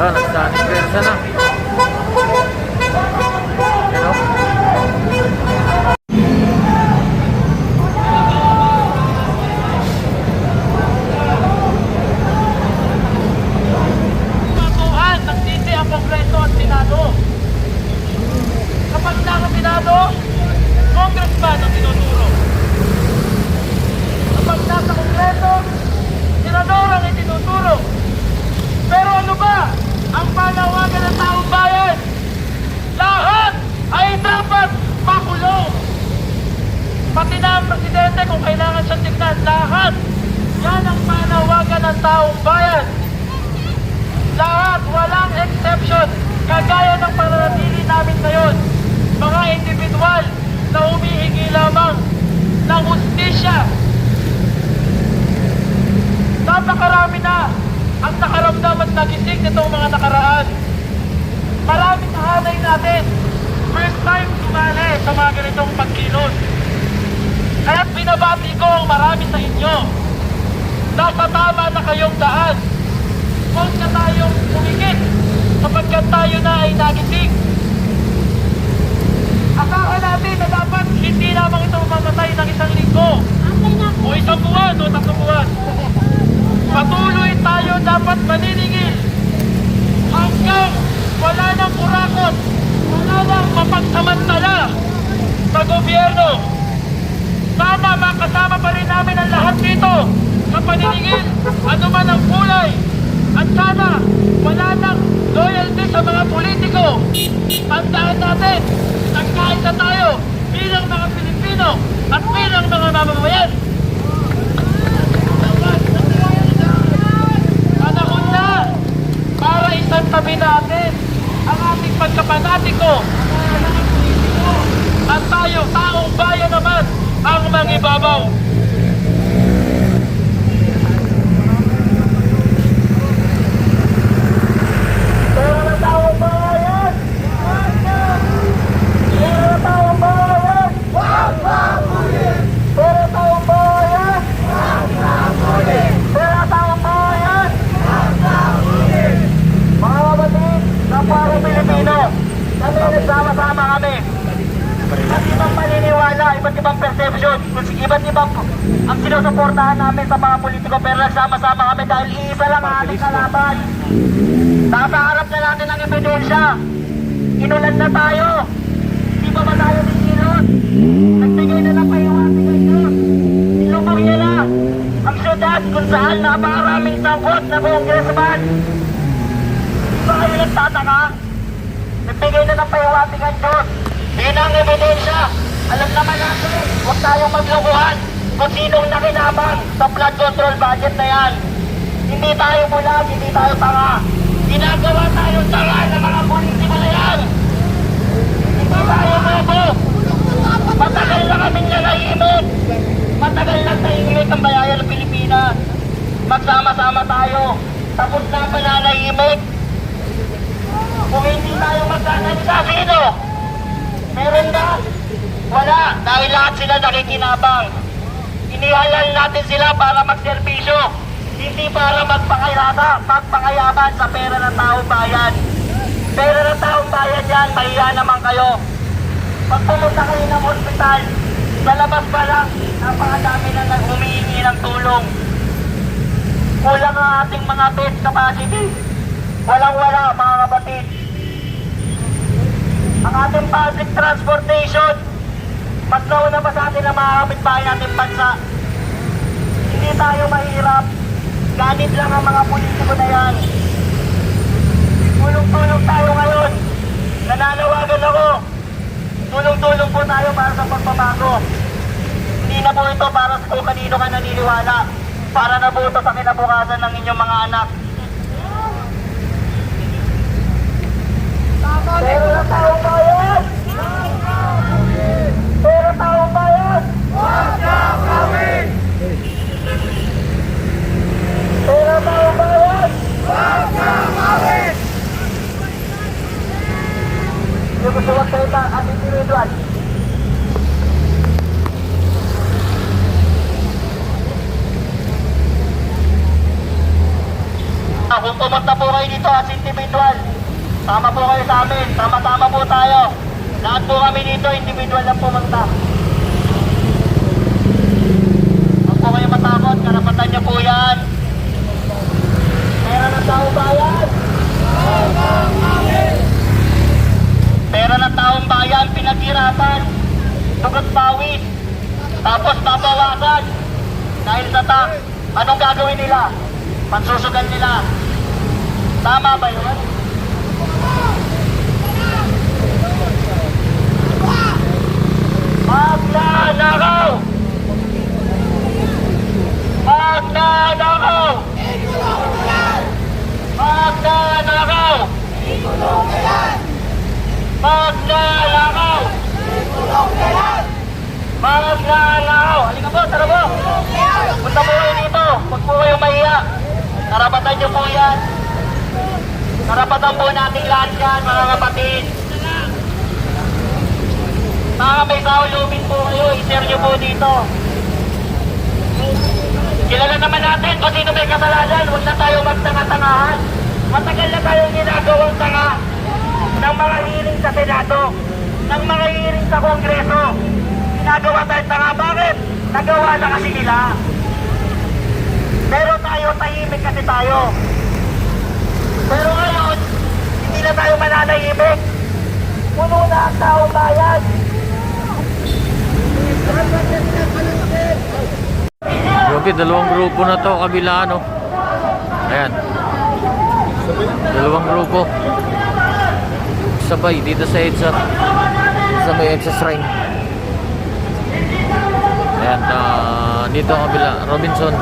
Nagdaning versa na. Ano? Patuhan ng sisi ang Kongreso at Senado. Kapag nasa Senado, Congressman ang tinuturo. Kapag nasa Kongreso, Senador ang itinuturo. Pero ano ba ang panawagan ng taong bayan? Lahat ay dapat makulong. Pati na ang presidente kung kailangan siyang tignan. Lahat. Yan ang panawagan ng taong bayan. Lahat, walang exception. Kagaya ng pananatili namin ngayon. Mga individual na humihingi lamang ng hustisya. Napakarami na ang nakaramdam at nagising nitong mga nakaraan. Maraming hanay natin. First time sumali sa mga ganitong pagkilos. Kaya binabati ko ang marami sa inyo. Nasa tama na kayong daan. Huwag na tayong umigit sapagkat tayo na ay nagising. Asahan natin na dapat hindi lamang ito mamatay ng isang linggo o isang buwan o tatlong buwan. Patuloy tayo dapat maniningil hanggang wala nang kurakot, wala nang mapagsamantala sa gobyerno. Sana makasama pa rin namin ang lahat dito sa paniningil, ano man ang kulay. At sana wala nang loyalty sa mga politiko. Tandaan natin, nagkaisa tayo bilang mga Pilipino at bilang mga mamamayan. Panahon na para isang tabi natin ang ating pagkapanatiko at tayo, taong bayan naman, ang mangibabaw. Pero na taong bayan! Pero na taong bayan! Pero taong bayan! Pero taong bayan! Mga kapatid, na para Pilipino, kami nagsama-sama kami. Iba't ibang paniniwala, iba't ibang perception, kung si- iba't ibang ang sinusuportahan namin sa mga politiko pero nagsama-sama kami dahil iisa lang ang ating kalaban. Nasa harap na natin ang ebidensya. Inulan na tayo. Di ba ba tayo nisilot? Nagbigay na ng pahiwati kay Diyos. Nilubog niya na ang syudad kung saan napakaraming sangkot na congressman. Di ba kayo nagtataka? Nagbigay na ng pahiwati kay Diyos. Yun ang ebidensya. Alam naman natin, huwag tayong maglukuhan kung sinong nakinabang sa flood control budget na yan. Hindi tayo bulag, hindi tayo tanga. Ginagawa tayo tanga ng mga politiko na yan. Hindi tayo bobo. Matagal na kami nanahimik. Matagal na tahimik ang bayayan ng Pilipinas. Magsama-sama tayo. Tapos na pananahimik. Kung hindi tayo magkasalita, sino? Meron ba? Wala, dahil lahat sila nakikinabang. Inihalal natin sila para magserbisyo, hindi para magpakayata, magpakayaman sa pera ng taong bayan. Pera ng taong bayan yan, mahiya naman kayo. Pag pumunta kayo ng ospital, sa labas pa lang, napakadami na nang humihingi ng tulong. Kulang ang ating mga bed capacity. Walang-wala, mga kapatid ang ating public transportation. Mas nauna pa sa atin ang mga kapitbahay natin bansa. Hindi tayo mahirap. Ganit lang ang mga politiko na yan. Tulong-tulong tayo ngayon. Nananawagan ako. Tulong-tulong po tayo para sa pagbabago. Hindi na po ito para sa kung kanino ka naniniwala. Para na po ito sa kinabukasan ng inyong mga anak. Pero na taong bayan! Pero taong bayan! Pero taong bayan! Yung gusto magsalita at individual. Akong pumunta po kayo dito as individual. Tama po kayo sa amin. Tama-tama po tayo. Lahat po kami dito, individual lang pumunta. Huwag po kayo matakot. Karapatan niyo po yan. Pera ng tao bayan. Pera ng taong bayan, pinaghirapan. Tugot pawis. Tapos babawasan. Dahil sa tax, anong gagawin nila? Pansusugan nila. Tama ba yun? Magnanakaw! Magnanakaw! Magnanakaw! Magnanakaw! Magnanakaw! Halika po, tara po! Punta po kayo dito. Huwag po kayong mahiya. Karapatan niyo po yan. Karapatan po nating lahat yan, mga kapatid. Mga may kaulubin po kayo, i-share niyo po dito. Kilala naman natin kung sino may kasalanan. Huwag na tayo magtanga-tangahan. Matagal na tayong ginagawang tanga ng mga hearing sa Senado, ng mga hearing sa Kongreso. Ginagawa tayo tanga. Bakit? Nagawa na kasi nila. Pero tayo, tahimik kasi tayo. Pero ngayon, hindi na tayo mananahimik. Puno na ang taong bayan. Grabe, dalawang grupo na to, kabila ano. Ayan. Dalawang grupo. Sabay dito sa EDSA. Sa may EDSA Shrine. Ayan, ah, dito kabila, Robinson.